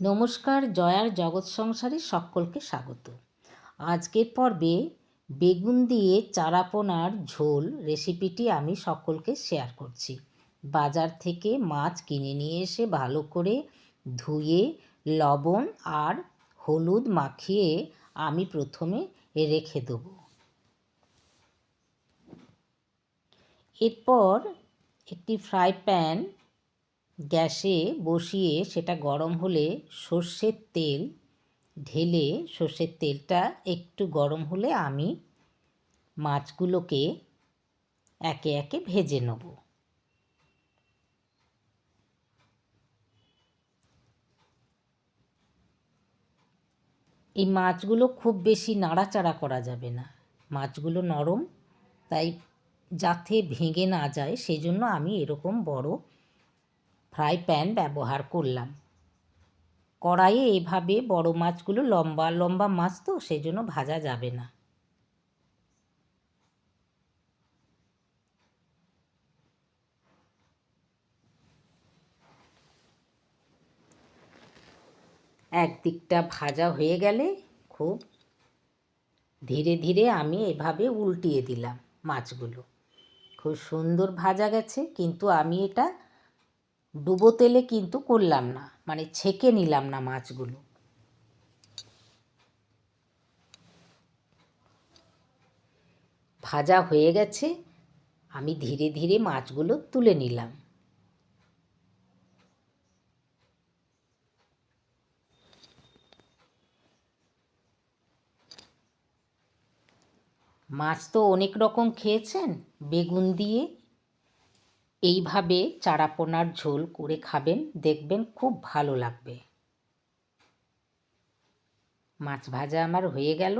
নমস্কার, জয়ার জগৎ সংসারে সকলকে স্বাগত। আজকের পর্বে বেগুন দিয়ে চারাপোনার ঝোল রেসিপিটি আমি সকলকে শেয়ার করছি। বাজার থেকে মাছ কিনে নিয়ে এসে ভালো করে ধুয়ে, লবণ আর হলুদ মাখিয়ে আমি প্রথমে রেখে দেবো। এরপর একটি ফ্রাই প্যান গ্যাসে বসিয়ে সেটা গরম হলে সর্ষের তেল, ঢেলে সর্ষের তেলটা একটু গরম হলে আমি মাছগুলোকে একে একে ভেজে নেব। এই মাছগুলো খুব বেশি নাড়াচাড়া করা যাবে না। মাছগুলো নরম, তাই যাতে ভেঙে না যায় সেই জন্য আমি এরকম বড় ফ্রাই প্যান ব্যবহার করলাম। কড়াইয়ে এভাবে বড় মাছগুলো লম্বা লম্বা মাছ তো সেই জন্য ভাজা যাবে না। একদিকটা ভাজা হয়ে গেলে খুব ধীরে ধীরে আমি এভাবে উল্টিয়ে দিলাম মাছগুলো। খুব সুন্দর ভাজা গেছে, কিন্তু আমি এটা ডুবো তেলে কিন্তু করলাম না মানে ছেঁকে নিলাম না মাছগুলো। ভাজা হয়ে গেছে, আমি ধীরে ধীরে মাছগুলো তুলে নিলাম। মাছ তো অনেক রকম খেয়েছেন, বেগুন দিয়ে এইভাবে চারাপোনার ঝোল করে খাবেন, দেখবেন খুব ভালো লাগবে। মাছ ভাজা আমার হয়ে গেল।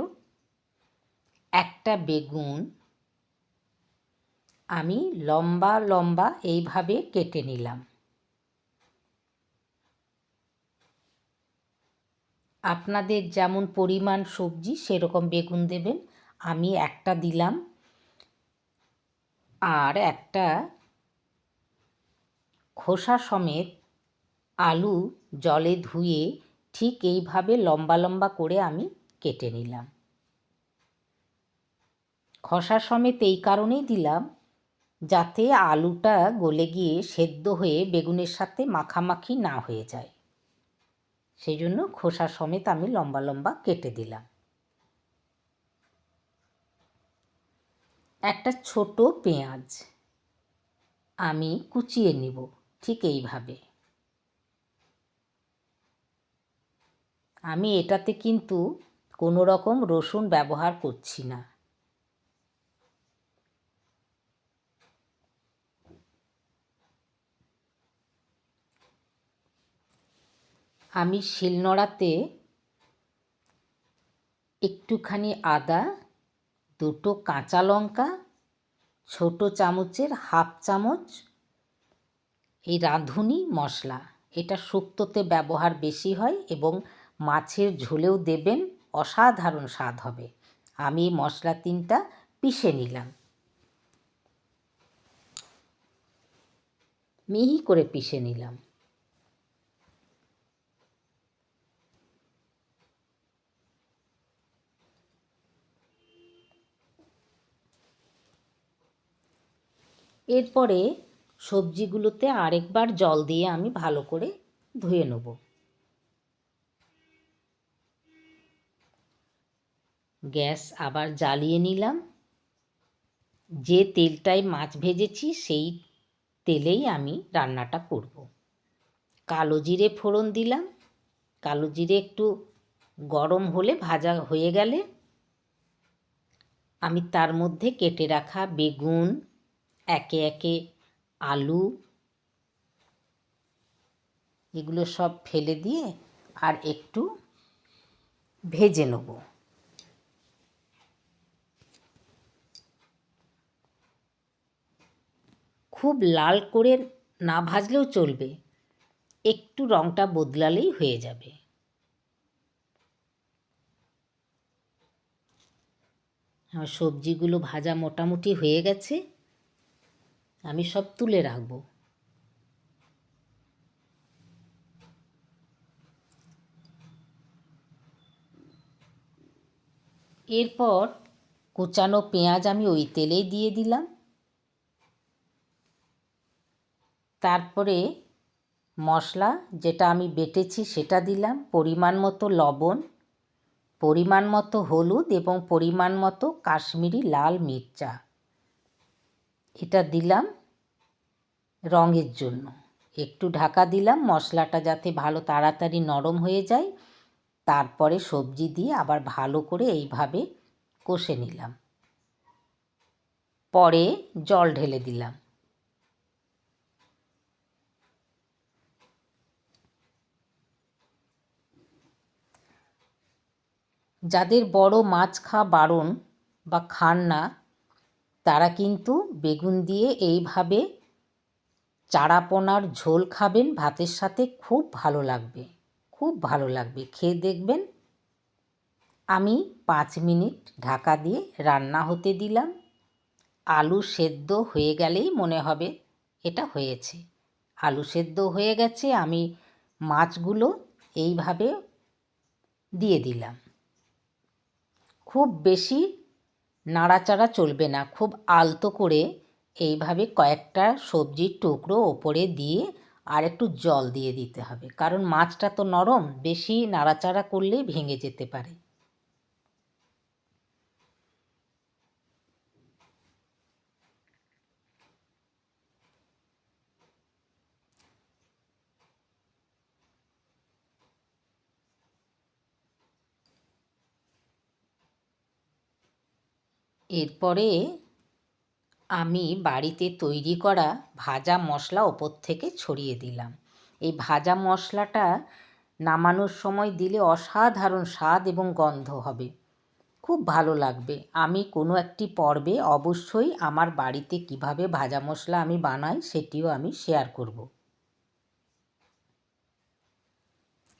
একটা বেগুন আমি লম্বা লম্বা এইভাবে কেটে নিলাম। আপনাদের যেমন পরিমাণ সবজি সেরকম বেগুন দেবেন, আমি একটা দিলাম। আর একটা খোসা সমেত আলু জলে ধুয়ে ঠিক এইভাবে লম্বা লম্বা করে আমি কেটে নিলাম। খসা সমেত এই কারণেই দিলাম যাতে আলুটা গলে গিয়ে সেদ্ধ হয়ে বেগুনের সাথে মাখামাখি না হয়ে যায়। সেই জন্য খোসা সমেত আমি লম্বা লম্বা কেটে দিলাম। একটা ছোট পেঁয়াজ আমি কুচিয়ে নিব। ঠিক এইভাবে। আমি এটাতে কিন্তু কোনো রকম রসুন ব্যবহার করছি না। আমি শিলনোড়াতে একটুখানি আদা, দুটো কাঁচা লঙ্কা, ছোট চামচের হাফ চামচ এই রাঁধুনি মশলা, এটা শুক্তোতে ব্যবহার বেশি হয় এবং মাছের ঝোলেও দেবেন, অসাধারণ স্বাদ হবে। আমি মশলা তিনটা পিষে নিলাম। মিহি করে পিষে নিলাম। এরপরে সবজিগুলোতে আরেকবার জল দিয়ে আমি ভালো করে ধুয়ে নেব। গ্যাস আবার জ্বালিয়ে নিলাম। যে তেলটায় মাছ ভেজেছি সেই তেলেই আমি রান্নাটা করব। কালো জিরে ফোড়ন দিলাম। কালো জিরে একটু গরম হলে ভাজা হয়ে গেলে আমি তার মধ্যে কেটে রাখা বেগুন, একে একে আলু, এগুলো সব ফেলে দিয়ে আর একটু ভেজে নেব। খুব লাল করে না ভাজলেও চলবে, একটু রঙটা বদলালেই হয়ে যাবে। আমার সবজিগুলো ভাজা মোটামুটি হয়ে গেছে। আমি সব তুলে রাখব। এরপর কুচানো পেঁয়াজ আমি ওই তেলেই দিয়ে দিলাম। তারপরে মশলা যেটা আমি বেটেছি সেটা দিলাম। পরিমাণ মতো লবণ, পরিমাণ মতো হলুদ এবং পরিমাণ মতো কাশ্মীরি লাল মির্চা। এটা দিলাম রঙের জন্য। একটু ঢাকা দিলাম, মশলাটা যাতে ভালো তাড়াতাড়ি নরম হয়ে যায়। তারপরে সবজি দিয়ে আবার ভালো করে এইভাবে কষে নিলাম। পরে জল ঢেলে দিলাম। যাদের বড় মাছ খাওয়া বারণ বা খান না তারা কিন্তু বেগুন দিয়ে এইভাবে চারাপোনার ঝোল খাবেন, ভাতের সাথে খুব ভালো লাগবে, খুব ভালো লাগবে। খেয়ে দেখবেন আমি পাঁচ মিনিট ঢাকা দিয়ে রান্না হতে দিলাম। আলু সেদ্ধ হয়ে গেলেই মনে হবে এটা হয়েছে। আলু সেদ্ধ হয়ে গেছে, আমি মাছগুলো এইভাবে দিয়ে দিলাম। খুব বেশি নাড়াচাড়া চলবে না। খুব আলতো করে এইভাবে কয়েকটা সবজির টুকরো ওপরে দিয়ে আর একটু জল দিয়ে দিতে হবে। কারণ মাছটা তো নরম, বেশি নাড়াচাড়া করলে ভেঙে যেতে পারে। এরপরে আমি বাড়িতে তৈরি করা ভাজা মশলা ওপর থেকে ছড়িয়ে দিলাম। এই ভাজা মশলাটা নামানোর সময় দিলে অসাধারণ স্বাদ এবং গন্ধ হবে। খুব ভালো লাগবে। আমি কোনো একটি পর্বে অবশ্যই আমার বাড়িতে কীভাবে ভাজা মশলা আমি বানাই সেটিও আমি শেয়ার করব।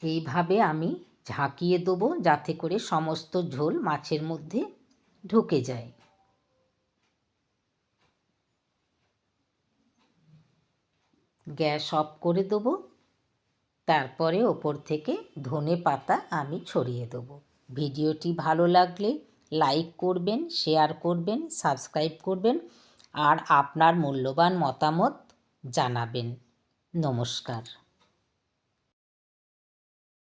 এইভাবে আমি ঝাঁকিয়ে দেবো যাতে করে সমস্ত ঝোল মাছের মধ্যে ঢুকে যায়। গ্যাস অফ করে দেবো। তারপরে ওপর থেকে ধনে পাতা আমি ছড়িয়ে দেবো। ভিডিওটি ভালো লাগলে লাইক করবেন, শেয়ার করবেন, সাবস্ক্রাইব করবেন আর আপনার মূল্যবান মতামত জানাবেন। নমস্কার।